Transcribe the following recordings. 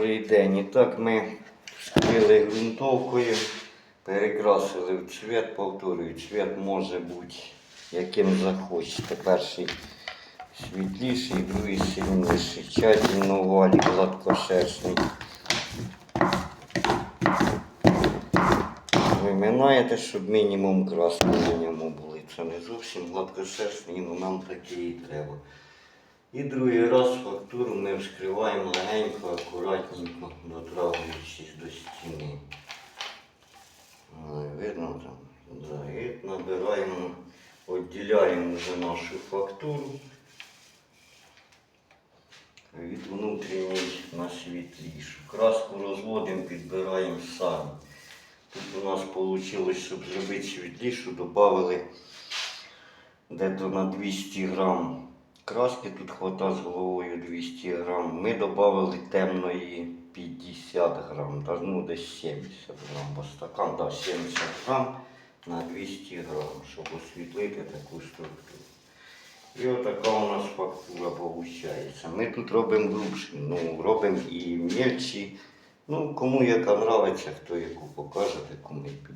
Добрий день. І так ми скрили ґрунтовкою, перекрасили в цвет, повторюю, цвет може бути яким захочете. Перший світліший, другий сильніший. Тщательно валік гладкошерстний. Виминаєте, щоб мінімум краски на ньому були. Це не зовсім гладкошерстний, але нам таке і треба. І другий раз фактуру ми вскриваємо легенько, акуратненько, дотрагуючись до стіни. Ой, Видно там? І набираємо, відділяємо вже нашу фактуру від внутрішньої на світлішу. Краску розводимо, підбираємо самі. Тут у нас вийшло, щоб зробити світлішу, додали десь на 200 грам краски, тут хвата з головою 200 грам. Ми додали темної 50 грам, ну десь 70 грам, бо стакан да, 70 грам на 200 грам, щоб освітлити таку структуру. І отака у нас фактура виходить. Ми тут робимо грубші, ну, робимо і мельчі. Ну, кому яка нравиться, хто яку покаже. Ну і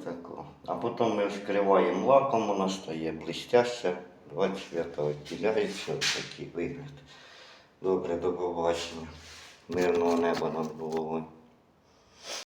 отако. А потім ми вскриваємо лаком, вона стає блистяща, два цвіта відділяються, такий вигляд. Добре, до побачення. Мирного неба над головою.